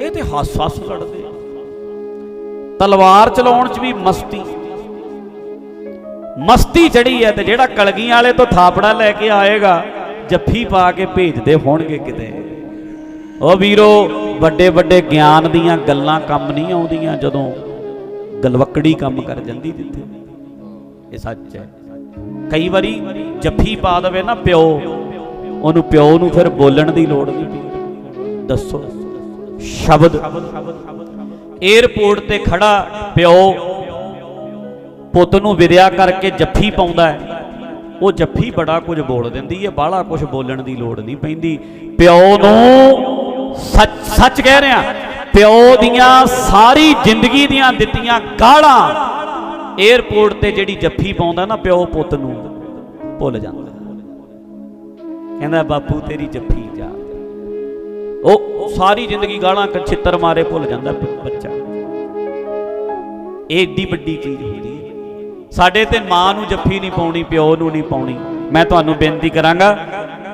ਇਹ ਤੇ ਹੱਸ ਹੱਸ ਲੜਦੇ ਤਲਵਾਰ ਚਲਾਉਣ 'ਚ ਵੀ ਮਸਤੀ। ਮਸਤੀ ਚੜੀ ਹੈ ਤੇ ਜਿਹੜਾ ਕਲਗੀਆਂ ਵਾਲੇ ਤੋਂ ਥਾਪੜਾ ਲੈ ਕੇ ਆਏਗਾ, ਜੱਫੀ ਪਾ ਕੇ ਭੇਜਦੇ ਹੋਣਗੇ ਕਿਤੇ। ਉਹ ਵੀਰੋ ਵੱਡੇ ਵੱਡੇ ਗਿਆਨ ਦੀਆਂ ਗੱਲਾਂ ਕੰਮ ਨਹੀਂ ਆਉਂਦੀਆਂ ਜਦੋਂ ਗਲਵਕੜੀ ਕੰਮ ਕਰ ਜਾਂਦੀ ਜਿੱਥੇ। ਇਹ ਸੱਚ ਹੈ। ਕਈ ਵਾਰੀ ਜੱਫੀ ਪਾ ਦੇਵੇ ਨਾ ਪਿਓ, ਉਹਨੂੰ ਪਿਓ ਨੂੰ ਫਿਰ ਬੋਲਣ ਦੀ ਲੋੜ ਨਹੀਂ ਦੱਸੋ। ਸ਼ਬਦ। ਏਅਰਪੋਰਟ ਤੇ ਖੜਾ ਪਿਓ ਪੁੱਤ ਨੂੰ ਵਿਦਿਆ ਕਰਕੇ ਜੱਫੀ ਪਾਉਂਦਾ ਉਹ ਜੱਫੀ ਬੜਾ ਕੁਝ ਬੋਲ ਦਿੰਦੀ ਹੈ, ਬਾਹਲਾ ਕੁਝ ਬੋਲਣ ਦੀ ਲੋੜ ਨਹੀਂ ਪੈਂਦੀ। ਪਿਓ ਨੂੰ ਸੱਚ ਸੱਚ ਕਹਿ ਰਿਹਾ। ਪਿਓ ਦੀਆਂ ਸਾਰੀ ਜ਼ਿੰਦਗੀ ਦੀਆਂ ਦਿੱਤੀਆਂ ਗਾਲਾਂ। ਏਅਰਪੋਰਟ ਤੇ ਜਿਹੜੀ ਜੱਫੀ ਪਾਉਂਦਾ ਨਾ ਪਿਓ ਪੁੱਤ ਨੂੰ, ਭੁੱਲ ਜਾਂਦਾ। ਕਹਿੰਦਾ, ਬਾਪੂ, ਤੇਰੀ ਜੱਫੀ ਜਾ। ਉਹ ਸਾਰੀ ਜ਼ਿੰਦਗੀ ਗਾਲਾਂ ਛਿੱਤਰ ਮਾਰੇ ਭੁੱਲ ਜਾਂਦਾ ਬੱਚਾ। ਇਹ ਏਡੀ ਵੱਡੀ ਚੀਜ਼ ਹੁੰਦੀ ਹੈ। ਸਾਡੇ ਤੇ ਮਾਂ ਨੂੰ ਜੱਫੀ ਨਹੀਂ ਪਾਉਣੀ, ਪਿਓ ਨੂੰ ਨਹੀਂ ਪਾਉਣੀ। ਮੈਂ ਤੁਹਾਨੂੰ ਬੇਨਤੀ ਕਰਾਂਗਾ,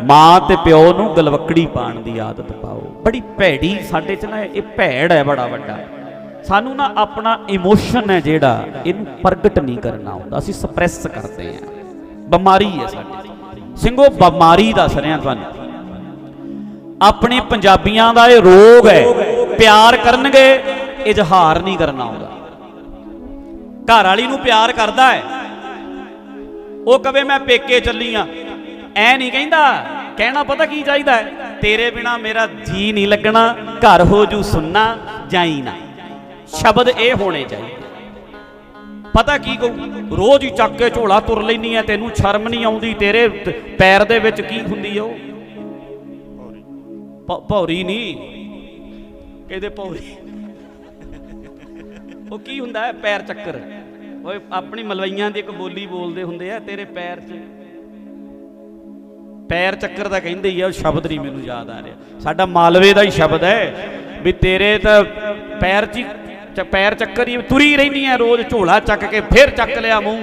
ਮਾਂ ਤੇ ਪਿਓ ਨੂੰ ਗਲਵਕੜੀ ਪਾਣ ਦੀ ਆਦਤ ਪਾਓ। ਬੜੀ ਭੈੜੀ ਸਾਡੇ ਚ ਨਾ ਇਹ ਭੈੜ ਹੈ ਬੜਾ ਵੱਡਾ। ਸਾਨੂੰ ਨਾ ਆਪਣਾ ਇਮੋਸ਼ਨ ਹੈ ਜਿਹੜਾ, ਇਹਨੂੰ ਪ੍ਰਗਟ ਨਹੀਂ ਕਰਨਾ ਆਉਂਦਾ। ਅਸੀਂ ਸਪਰੈਸ ਕਰਦੇ ਹਾਂ। ਬਿਮਾਰੀ ਹੈ ਸਾਡੇ ਸਿੰਘੋ, ਬਿਮਾਰੀ ਦੱਸ ਰਿਹਾ ਤੁਹਾਨੂੰ। ਆਪਣੇ ਪੰਜਾਬੀਆਂ ਦਾ ਇਹ ਰੋਗ ਹੈ, ਪਿਆਰ ਕਰਨਗੇ, ਇਜ਼ਹਾਰ ਨਹੀਂ ਕਰਨਾ ਆਉਂਦਾ। ਘਰ ਵਾਲੀ ਨੂੰ ਪਿਆਰ ਕਰਦਾ ਹੈ। ਉਹ ਕਵੇ, ਮੈਂ ਪੇਕੇ ਚੱਲੀ ਆ। ਐ ਨਹੀਂ ਕਹਿੰਦਾ। ਕਹਿਣਾ ਪਤਾ ਕੀ ਚਾਹੀਦਾ ਹੈ? ਤੇਰੇ ਬਿਨਾ ਮੇਰਾ ਜੀ ਨਹੀਂ ਲੱਗਣਾ, ਘਰ ਹੋ ਜੂ ਸੁਣਨਾ ਜਾਈ ਨਾ। ਸ਼ਬਦ ਇਹ ਹੋਣੇ ਚਾਹੀਦੇ। ਪਤਾ ਕੀ ਕਹੂ? ਰੋਜ਼ ਹੀ ਚੱਕ ਕੇ ਝੋਲਾ ਤੁਰ ਲੈਨੀ ਐ ਤੈਨੂੰ ਸ਼ਰਮ ਨਹੀਂ ਆਉਂਦੀ, ਤੇਰੇ ਪੈਰ ਦੇ ਵਿੱਚ ਕੀ ਹੁੰਦੀ ਆ ਉਹ? ਭੌਰੀ ਨਹੀਂ ਕਹਿੰਦੇ ਭੌਰੀ। ਉਹ ਕੀ ਹੁੰਦਾ ਹੈ? ਪੈਰ ਚੱਕਰ। ਓਏ, ਆਪਣੀ ਮਲਵਈਆਂ ਦੀ ਇੱਕ ਬੋਲੀ ਬੋਲਦੇ ਹੁੰਦੇ ਆ, ਤੇਰੇ ਪੈਰ 'ਚ। ਪੈਰ ਚੱਕਰ ਦਾ ਕਹਿੰਦੇ ਹੀ ਆ, ਉਹ ਸ਼ਬਦ ਨਹੀਂ ਮੈਨੂੰ ਯਾਦ ਆ ਰਿਹਾ। ਸਾਡਾ ਮਾਲਵੇ ਦਾ ਹੀ ਸ਼ਬਦ ਹੈ ਵੀ ਤੇਰੇ ਤਾਂ ਪੈਰ 'ਚ ਹੀ ਚ- ਪੈਰ ਚੱਕਰ ਹੀ ਤੁਰੀ ਰਹਿੰਦੀ ਐ, ਰੋਜ਼ ਝੋਲਾ ਚੱਕ ਕੇ ਫਿਰ ਚੱਕ ਲਿਆ ਮੂੰਹ।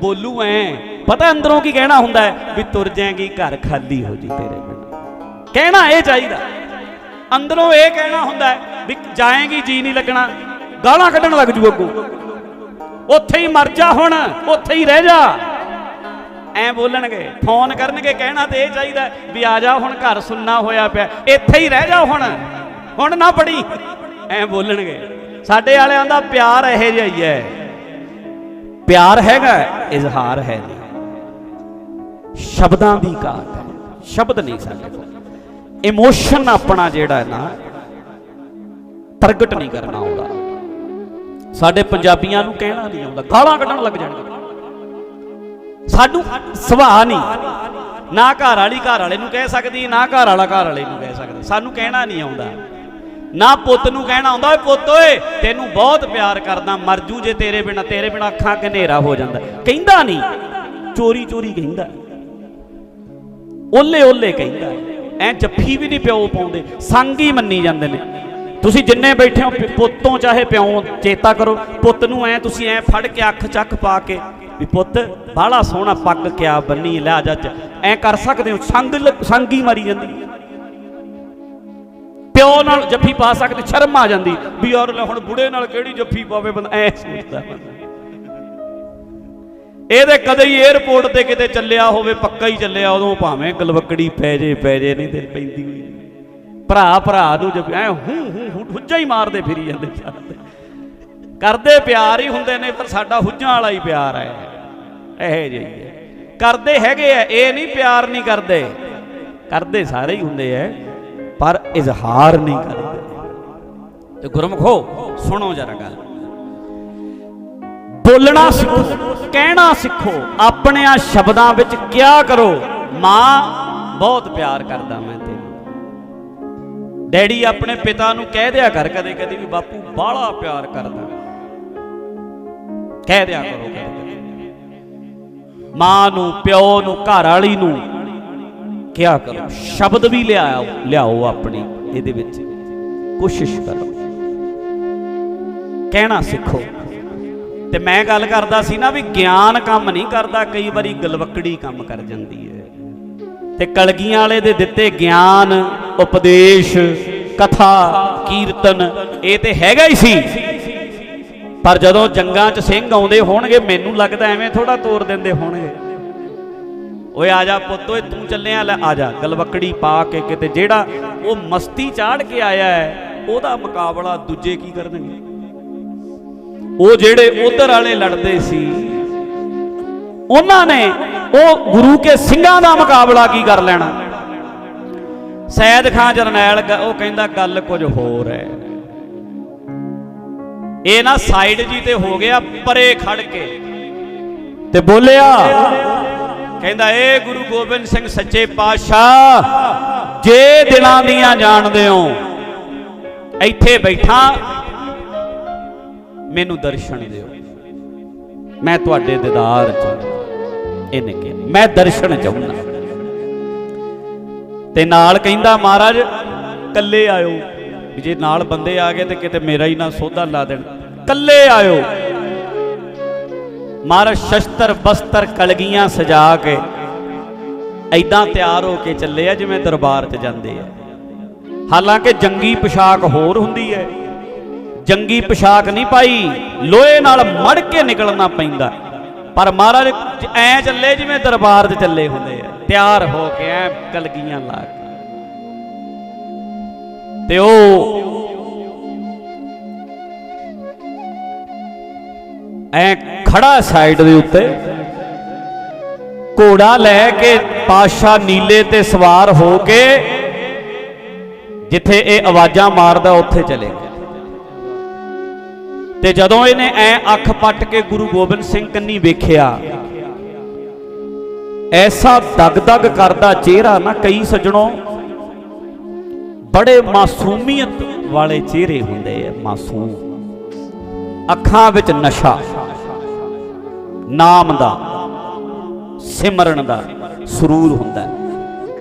ਬੋਲੂ ਐ। ਪਤਾ ਅੰਦਰੋਂ ਕੀ ਕਹਿਣਾ ਹੁੰਦਾ ਹੈ? ਵੀ ਤੁਰ ਜਾਏਗੀ, ਘਰ ਖਾਲੀ ਹੋ ਜੀ ਤੇਰੇ ਕਹਿਣਾ ਇਹ ਚਾਹੀਦਾ। ਅੰਦਰੋਂ ਇਹ ਕਹਿਣਾ ਹੁੰਦਾ ਵੀ ਜਾਏਗੀ, ਜੀ ਨਹੀਂ ਲੱਗਣਾ। ਗਾਲਾਂ ਕੱਢਣ ਲੱਗ ਜੂ ਅੱਗੋਂ। ਉੱਥੇ ਹੀ ਮਰ ਜਾ ਹੁਣ, ਉੱਥੇ ਹੀ ਰਹਿ ਜਾ। ਐ ਬੋਲਣਗੇ, ਫੋਨ ਕਰਨਗੇ, ਕਹਿਣਾ ਤੇ ਇਹ ਚਾਹੀਦਾ ਵੀ ਆ ਜਾ ਹੁਣ, ਘਰ ਸੁੰਨਾ ਹੋਇਆ ਪਿਆ। ਇੱਥੇ ਹੀ ਰਹਿ ਜਾ ਹੁਣ ਹੁਣ ਨਾ ਪੜੀ ਐ ਬੋਲਣਗੇ। ਸਾਡੇ ਵਾਲਿਆਂ ਦਾ ਪਿਆਰ ਇਹੋ ਜਿਹਾ ਹੀ ਹੈ। ਪਿਆਰ ਹੈਗਾ, ਇਜ਼ਹਾਰ ਹੈ ਨਹੀਂ। ਸ਼ਬਦਾਂ ਦੀ ਘਾਟ ਹੈ। ਸ਼ਬਦ ਨਹੀਂ ਸਾਡੇ ਇਮੋਸ਼ਨ ਆਪਣਾ ਜਿਹੜਾ ਹੈ ਨਾ, ਪ੍ਰਗਟ ਨਹੀਂ ਕਰਨਾ ਆਉਂਦਾ। ਸਾਡੇ ਪੰਜਾਬੀਆਂ ਨੂੰ ਕਹਿਣਾ ਨਹੀਂ ਆਉਂਦਾ, ਗਾਲਾਂ ਕੱਢਣ ਲੱਗ ਜਾਣਗੇ। ਸਾਨੂੰ ਸੁਭਾਅ ਨਹੀਂ। ਨਾ ਘਰ ਵਾਲੀ ਘਰ ਵਾਲੇ ਨੂੰ ਕਹਿ ਸਕਦੀ, ਨਾ ਘਰ ਵਾਲਾ ਘਰ ਵਾਲੇ ਨੂੰ ਕਹਿ ਸਕਦਾ। ਸਾਨੂੰ ਕਹਿਣਾ ਨਹੀਂ ਆਉਂਦਾ। ਨਾ ਪੁੱਤ ਨੂੰ ਕਹਿਣਾ ਆਉਂਦਾ, ਓਏ ਪੁੱਤ ਓਏ, ਤੈਨੂੰ ਬਹੁਤ ਪਿਆਰ ਕਰਦਾ, ਮਰ ਜੂ ਜੇ ਤੇਰੇ ਬਿਨਾ ਤੇਰੇ ਬਿਨਾ ਅੱਖਾਂ ਕਿ ਹੋ ਜਾਂਦਾ। ਕਹਿੰਦਾ ਨਹੀਂ ਚੋਰੀ ਚੋਰੀ ਕਹਿੰਦਾ। ਓਲੇ ਓਲੇ ਕਹਿੰਦਾ। ਐ ਜੱਫੀ ਵੀ ਨਹੀਂ ਪਿਓ ਪਾਉਂਦੇ, ਸੰਗ ਹੀ ਮੰਨੀ ਜਾਂਦੇ ਨੇ। ਤੁਸੀਂ ਜਿੰਨੇ ਬੈਠੇ ਹੋ ਪੁੱਤੋਂ ਚਾਹੇ ਪਿਓ, ਚੇਤਾ ਕਰੋ, ਪੁੱਤ ਨੂੰ ਐ ਤੁਸੀਂ ਐ ਫੜ ਕੇ ਅੱਖ ਚੱਕ ਪਾ ਕੇ ਵੀ ਪੁੱਤ, ਬਾਹਲਾ ਸੋਹਣਾ ਪੱਗ ਕਿਆ ਬੰਨੀ ਲੈ ਜਾ ਚ। ਐ ਕਰ ਸਕਦੇ ਹੋ, ਸੰਗ ਲ- ਸੰਗ ਜਾਂਦੀ। ਪਿਓ ਨਾਲ ਜੱਫੀ ਪਾ ਸਕਦੇ, ਸ਼ਰਮ ਆ ਜਾਂਦੀ ਵੀ ਔਰ ਹੁਣ ਬੁੜੇ ਨਾਲ ਕਿਹੜੀ ਜੱਫੀ ਪਾਵੇ ਬੰਦਾ, ਐ ਸੋਚਦਾ। ਬੰਦਾ ਇਹਦੇ ਕਦੇ ਹੀ 에어ਪੋਰਟ ਤੇ ਕਿਤੇ ਚੱਲਿਆ ਹੋਵੇ, ਪੱਕਾ ਹੀ ਚੱਲਿਆ, ਉਦੋਂ ਭਾਵੇਂ ਗਲਵਕੜੀ ਪੈ ਜੇ ਪੈ ਜੇ, ਨਹੀਂ ਤੇ ਪੈਂਦੀ ਹੋਈ। ਭਰਾ ਭਰਾ ਨੂੰ ਜਬ ਐ ਹੂੰ ਹੂੰ ਹੂੰ ਹੁੱਜਾ ਹੀ ਮਾਰਦੇ ਫਿਰੀ ਜਾਂਦੇ ਸਾਰੇ। ਕਰਦੇ ਪਿਆਰ ਹੀ ਹੁੰਦੇ ਨੇ, ਪਰ ਸਾਡਾ ਹੁੱਜਾਂ ਵਾਲਾ ਹੀ ਪਿਆਰ ਹੈ। ਇਹ ਜਿਹੀ ਕਰਦੇ ਹੈਗੇ ਆ, ਇਹ ਨਹੀਂ ਪਿਆਰ ਨਹੀਂ ਕਰਦੇ। ਕਰਦੇ ਸਾਰੇ ਹੀ ਹੁੰਦੇ ਐ ਪਰ ਇਜ਼ਹਾਰ ਨਹੀਂ ਕਰਦੇ। ਤੇ ਗੁਰਮਖੋ, ਸੁਣੋ ਜਰਾ ਗੱਲ। ਬੋਲਣਾ ਸਿੱਖੋ, ਕਹਿਣਾ ਸਿੱਖੋ, ਆਪਣੇ ਆ ਸ਼ਬਦਾਂ ਵਿੱਚ ਕਿਆ ਕਰੋ? ਮਾਂ, ਬਹੁਤ ਪਿਆਰ ਕਰਦਾ ਮੈਂ ਤੈਨੂੰ। ਡੈਡੀ ਆਪਣੇ ਪਿਤਾ ਨੂੰ ਕਹਿ ਦਿਆ ਕਰ ਕਦੇ ਕਦੇ ਵੀ, ਬਾਪੂ, ਬਾਹਲਾ ਪਿਆਰ ਕਰਦਾ ਕਹਿ ਦਿਆ ਕਰੋ ਕਦੇ। ਮਾਂ ਨੂੰ, ਪਿਓ ਨੂੰ, ਘਰ ਵਾਲੀ ਨੂੰ ਕਿਆ ਕਰੋ? ਸ਼ਬਦ ਵੀ ਲਿਆਓ ਲਿਆਓ ਆਪਣੀ, ਇਹਦੇ ਵਿੱਚ। ਕੋਸ਼ਿਸ਼ ਕਰੋ। ਕਹਿਣਾ ਸਿੱਖੋ। ਤੇ ਮੈਂ ਗੱਲ ਕਰਦਾ ਸੀ ਨਾ ਵੀ ਗਿਆਨ ਕੰਮ ਨਹੀਂ ਕਰਦਾ, ਕਈ ਵਾਰੀ ਗਲਵਕੜੀ ਕੰਮ ਕਰ ਜਾਂਦੀ ਹੈ। ਤੇ ਕਲਗੀਆਂ ਵਾਲੇ ਦੇ ਦਿੱਤੇ ਗਿਆਨ, ਉਪਦੇਸ਼, ਕਥਾ, ਕੀਰਤਨ, ਇਹ ਤੇ ਹੈਗਾ ਹੀ ਸੀ। ਪਰ ਜਦੋਂ ਜੰਗਾਂ 'ਚ ਸਿੰਘ ਆਉਂਦੇ ਹੋਣਗੇ, ਮੈਨੂੰ ਲੱਗਦਾ ਐਵੇਂ ਥੋੜਾ ਤੋਰ ਦਿੰਦੇ ਹੋਣਗੇ। ਓਏ ਆ ਜਾ ਪੁੱਤ, ਓਏ ਤੂੰ ਚੱਲਿਆ, ਲੈ ਆ ਜਾ। ਗਲਵਕੜੀ ਪਾ ਕੇ ਕਿਤੇ ਜਿਹੜਾ ਉਹ ਮਸਤੀ ਚਾੜ ਕੇ ਆਇਆ ਹੈ, ਉਹਦਾ ਮੁਕਾਬਲਾ ਦੂਜੇ ਕੀ ਕਰਨਗੇ? ਉਹ ਜਿਹੜੇ ਉਧਰ ਵਾਲੇ ਲੜਦੇ ਸੀ, ਉਹਨਾਂ ਨੇ ਉਹ ਗੁਰੂ ਕੇ ਸਿੰਘਾਂ ਦਾ ਮੁਕਾਬਲਾ ਕੀ ਕਰ ਲੈਣਾ? ਸੈਦ ਖਾਨ ਜਰਨੈਲ ਉਹ ਕਹਿੰਦਾ, ਗੱਲ ਕੁਝ ਹੋਰ ਹੈ। ਇਹ ਨਾ ਸਾਈਡ ਜੀ ਤੇ ਹੋ ਗਿਆ, ਪਰੇ ਖੜ ਕੇ। ਤੇ ਬੋਲਿਆ, ਕਹਿੰਦਾ, ਏ ਗੁਰੂ ਗੋਬਿੰਦ ਸਿੰਘ ਸੱਚੇ ਪਾਤਸ਼ਾਹ, ਜੇ ਦਿਲਾਂ ਦੀਆਂ ਜਾਣਦੇ ਹੋ, ਇੱਥੇ ਬੈਠਾ ਮੈਨੂੰ ਦਰਸ਼ਨ ਦਿਓ। ਮੈਂ ਤੁਹਾਡੇ ਦੀਦਾਰ ਚਾਹੁੰਦਾ ਇਹਨੇ ਕਿਹਾ, ਮੈਂ ਦਰਸ਼ਨ ਚਾਹੁੰਦਾ। ਤੇ ਨਾਲ ਕਹਿੰਦਾ, ਮਹਾਰਾਜ ਕੱਲੇ ਆਇਓ। ਜੇ ਨਾਲ ਬੰਦੇ ਆ ਗਏ ਤੇ ਕਿਤੇ ਮੇਰਾ ਹੀ ਨਾ ਸੋਧਾ ਲਾ ਦੇਣ। ਕੱਲੇ ਆਇਓ। ਮਹਾਰਾਜ, ਸ਼ਸਤਰ ਬਸਤਰ ਕਲਗੀਆਂ ਸਜਾ ਕੇ ਐਦਾਂ ਤਿਆਰ ਹੋ ਕੇ ਚੱਲੇ ਆ ਜਿਵੇਂ ਦਰਬਾਰ 'ਚ ਜਾਂਦੇ ਆ। ਹਾਲਾਂਕਿ ਜੰਗੀ ਪੋਸ਼ਾਕ ਹੋਰ ਹੁੰਦੀ ਹੈ। ਜੰਗੀ ਪੋਸ਼ਾਕ ਨਹੀਂ ਪਾਈ, ਲੋਹੇ ਨਾਲ ਮੜ ਕੇ ਨਿਕਲਣਾ ਪੈਂਦਾ। ਪਰ ਮਹਾਰਾਜ, ਐ ਚੱਲੇ ਜਿਵੇਂ ਦਰਬਾਰ 'ਚ ਚੱਲੇ ਹੁੰਦੇ ਆ। ਤਿਆਰ ਹੋ ਕੇ ਐ ਕਲਗੀਆਂ ਲਾ ਕੇ। ਤੇ ਉਹ ਐ ਖੜਾ ਸਾਈਡ ਦੇ ਉੱਤੇ, ਘੋੜਾ ਲੈ ਕੇ ਪਾਸ਼ਾ ਨੀਲੇ ਤੇ ਸਵਾਰ ਹੋ ਕੇ ਜਿੱਥੇ ਇਹ ਆਵਾਜ਼ਾਂ ਮਾਰਦਾ, ਉੱਥੇ ਚਲੇ ਗਏ ਤੇ ਜਦੋਂ ਇਹਨੇ ਐ ਅੱਖ ਪੱਟ ਕੇ ਗੁਰੂ ਗੋਬਿੰਦ ਸਿੰਘ ਕੰਨੀ ਵੇਖਿਆ, ਐਸਾ ਦਗ-ਦਗ ਕਰਦਾ ਚਿਹਰਾ ਨਾ ਕਈ ਸੱਜਣੋ, ਬੜੇ ਮਾਸੂਮੀਅਤ ਵਾਲੇ ਚਿਹਰੇ ਹੁੰਦੇ ਆ ਮਾਸੂਮ। ਅੱਖਾਂ ਵਿੱਚ ਨਸ਼ਾ, ਨਾਮ ਦਾ, ਸਿਮਰਨ ਦਾ ਸਰੂਰ ਹੁੰਦਾ।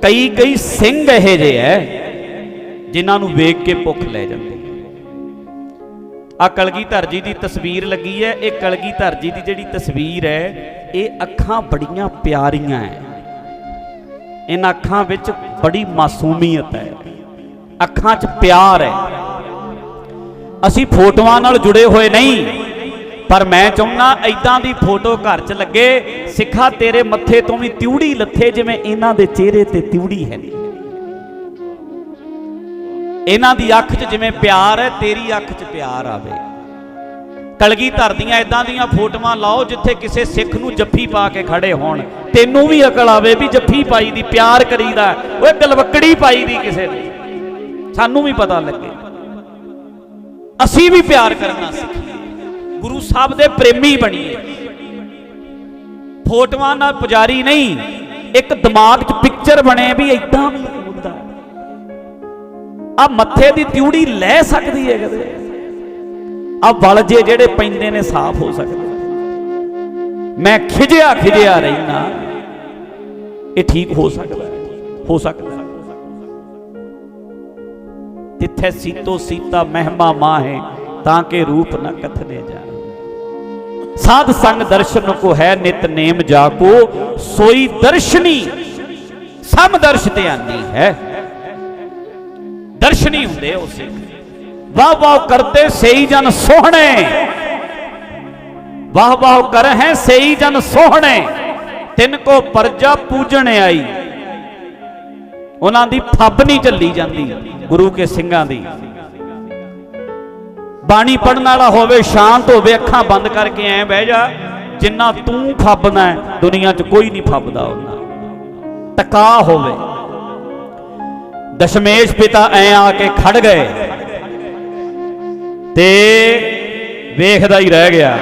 ਕਈ ਕਈ ਸਿੰਘ ਇਹੋ ਜਿਹੇ ਐ, ਜਿਨ੍ਹਾਂ ਨੂੰ ਵੇਖ ਕੇ ਭੁੱਖ ਲੈ ਜਾਂਦੀ। ਆ ਕਲਗੀਧਰ ਜੀ ਦੀ ਤਸਵੀਰ ਲੱਗੀ ਹੈ। ਇਹ ਕਲਗੀਧਰ ਜੀ ਦੀ ਜਿਹੜੀ ਤਸਵੀਰ ਹੈ, ਇਹ ਅੱਖਾਂ ਬੜੀਆਂ ਪਿਆਰੀਆਂ ਹੈ। ਇਹਨਾਂ ਅੱਖਾਂ ਵਿੱਚ ਬੜੀ ਮਾਸੂਮੀਅਤ ਹੈ। ਅੱਖਾਂ 'ਚ ਪਿਆਰ ਹੈ। ਅਸੀਂ ਫੋਟੋਆਂ ਨਾਲ ਜੁੜੇ ਹੋਏ ਨਹੀਂ, ਪਰ ਮੈਂ ਚਾਹੁੰਦਾ ਐਦਾਂ ਦੀ ਫੋਟੋ ਘਰ 'ਚ ਲੱਗੇ। ਸਿੱਖਾ ਤੇਰੇ ਮੱਥੇ ਤੋਂ ਵੀ ਤਿਉੜੀ ਲੱਥੇ, ਜਿਵੇਂ ਇਹਨਾਂ ਦੇ ਚਿਹਰੇ ਤੇ ਤਿਉੜੀ ਹੈ। ਨਹੀਂ ਇਹਨਾਂ ਦੀ ਅੱਖ 'ਚ ਜਿਵੇਂ ਪਿਆਰ ਹੈ, ਤੇਰੀ ਅੱਖ 'ਚ ਪਿਆਰ ਆਵੇ। ਕਲਗੀ ਧਰਦੀਆਂ ਇਦਾਂ ਦੀਆਂ ਫੋਟੋਆਂ ਲਾਓ ਜਿੱਥੇ ਕਿਸੇ ਸਿੱਖ ਨੂੰ ਜੱਫੀ ਪਾ ਕੇ ਖੜੇ ਹੋਣ। ਤੈਨੂੰ ਵੀ ਅਕਲ ਆਵੇ ਵੀ ਜੱਫੀ ਪਾਈ ਦੀ, ਪਿਆਰ ਕਰੀਦਾ ਓਏ ਗਲਵਕੜੀ ਪਾਈ ਦੀ ਕਿਸੇ ਨੂੰ। ਸਾਨੂੰ ਵੀ ਪਤਾ ਲੱਗੇ। ਅਸੀਂ ਵੀ ਪਿਆਰ ਕਰਨਾ ਸਿੱਖੀਏ। ਗੁਰੂ ਸਾਹਿਬ ਦੇ ਪ੍ਰੇਮੀ ਬਣੀਏ। ਫੋਟੋਆਂ ਨਾਲ ਪੁਜਾਰੀ ਨਹੀਂ, ਇੱਕ ਦਿਮਾਗ 'ਚ ਪਿਕਚਰ ਬਣੇ ਵੀ ਇਦਾਂ ਵੀ ਆ ਮੱਥੇ ਦੀ ਤਿਉੜੀ ਲੈ ਸਕਦੀ ਹੈ ਕਦੇ ਆ ਵਲ ਜੇ ਜਿਹੜੇ ਪੈਂਦੇ ਨੇ ਸਾਫ਼ ਹੋ ਸਕਦੇ। ਮੈਂ ਖਿਜਿਆ ਖਿਜਿਆ ਰਹਿਣਾ ਇਹ ਠੀਕ ਹੋ ਸਕਦਾ ਹੋ? ਸਕਦਾ ਤਿੱਥੇ ਸੀਤੋ ਸੀਤਾ ਮਹਿਮਾ ਮਾਹੇ, ਤਾਂ ਕਿ ਰੂਪ ਨ ਕਥਨੇ ਜਾ ਸਾਧ ਸੰਗ ਦਰਸ਼ਨ ਕੋ ਹੈ ਨਿਤ ਨੇਮ ਜਾ ਕੋ ਸੋਈ ਦਰਸ਼ਨੀ, ਸਮ ਦਰਸ਼ ਧਿਆਨੀ ਹੈ। ਦਰਸ਼ਨੀ ਹੁੰਦੇ ਉਹ ਸਿੱਖ ਵਾਹ ਵਾਹ ਕਰਤੇ ਸਹੀ ਜਨ ਸੋਹਣੇ। ਵਾਹ ਵਾਹ ਕਰ ਹੈ ਸਹੀ ਜਨ ਸੋਹਣੇ। ਤਿੰਨ ਕੋ ਪਰਜਾ ਪੂਜਣ ਆਈ। ਉਹਨਾਂ ਦੀ ਫੱਬ ਨਹੀਂ ਚੱਲੀ ਜਾਂਦੀ ਗੁਰੂ ਕੇ ਸਿੰਘਾਂ ਦੀ। ਬਾਣੀ ਪੜਨ ਵਾਲਾ ਹੋਵੇ ਸ਼ਾਂਤ ਹੋਵੇ ਅੱਖਾਂ ਬੰਦ ਕਰਕੇ ਐ ਬਹਿ ਜਾ ਜਿੰਨਾ ਤੂੰ ਫੱਬਦਾ ਹੈ, ਦੁਨੀਆ 'ਚ ਕੋਈ ਨਹੀਂ ਫੱਬਦਾ ਉਹਨਾਂ। ਤਕਾ ਹੋਵੇ। ਦਸ਼ਮੇਸ਼ ਪਿਤਾ ਐ ਆ ਕੇ ਖੜ ਗਏ ਤੇ ਵੇਖਦਾ ਹੀ ਰਹਿ ਗਿਆ।